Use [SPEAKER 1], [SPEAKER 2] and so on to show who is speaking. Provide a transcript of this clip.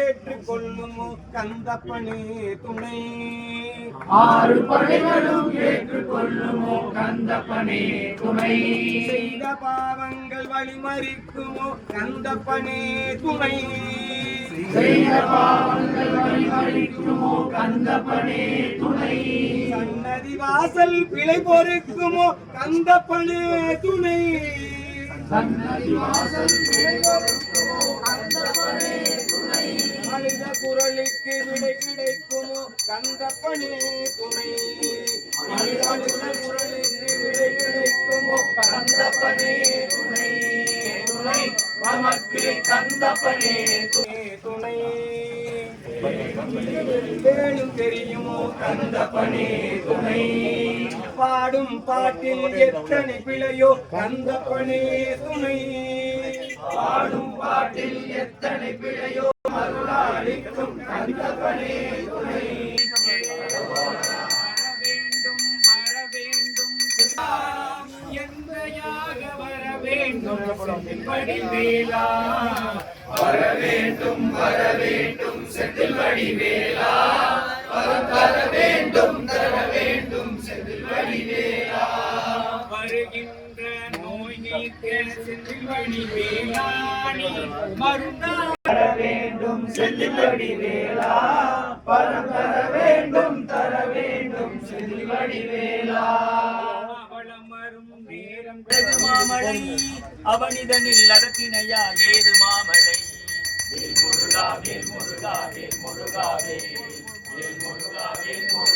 [SPEAKER 1] ஏற்றுக்கொள்ளுமோ கந்தப்பனே துணை
[SPEAKER 2] ஆறு படைகளும் ஏற்றுக்கொள்ளுமோ கந்தப்பனே துணை
[SPEAKER 1] செய்த பாவங்கள் வழிமறிக்குமோ கந்தப்பனே துணை
[SPEAKER 2] செய்த பாவங்கள் வழிமறிக்குமோ கந்தப்பனே துணை
[SPEAKER 1] சன்னதி வாசல் பிழை பொறுக்குமோ கந்தப்பனே துணை.
[SPEAKER 2] சன்னதி வாசல்
[SPEAKER 1] மனித குரலுக்கு விடை கிடைக்குமோ கந்தப்பனே துணை மனித குரலுக்கு விடை கிடைக்குமோ
[SPEAKER 2] கந்தப்பனே துணை துணை நமக்கு கந்தப்பனே துணை
[SPEAKER 1] துணை வேணும் தெரியுமோ
[SPEAKER 2] கந்தப்பனே துணை.
[SPEAKER 1] பாடும் பாட்டில் எத்தனை பிழையோ கந்த கந்தப்பனே துணை.
[SPEAKER 2] பாடும் பாட்டில் எத்தனை பிழையோ அருளாளிக்கும் கந்தப்பனே துணை.
[SPEAKER 1] வேண்டும் வர வேண்டும் எந்தையாக வர வேண்டும் செல்வடி வேளா
[SPEAKER 2] வர வேண்டும் வர வேண்டும் தர வேண்டும் செல்லுபடி வேளா வரம் தர வேண்டும் தர வேண்டும்
[SPEAKER 1] செல்லுபடி வேளா மாமலை அவனிதனில் அதத்தினையா ஏது மாமலை
[SPEAKER 2] முருகா வேல் முருகா வேல் முருகா வேல் முருகா வேல் முருகா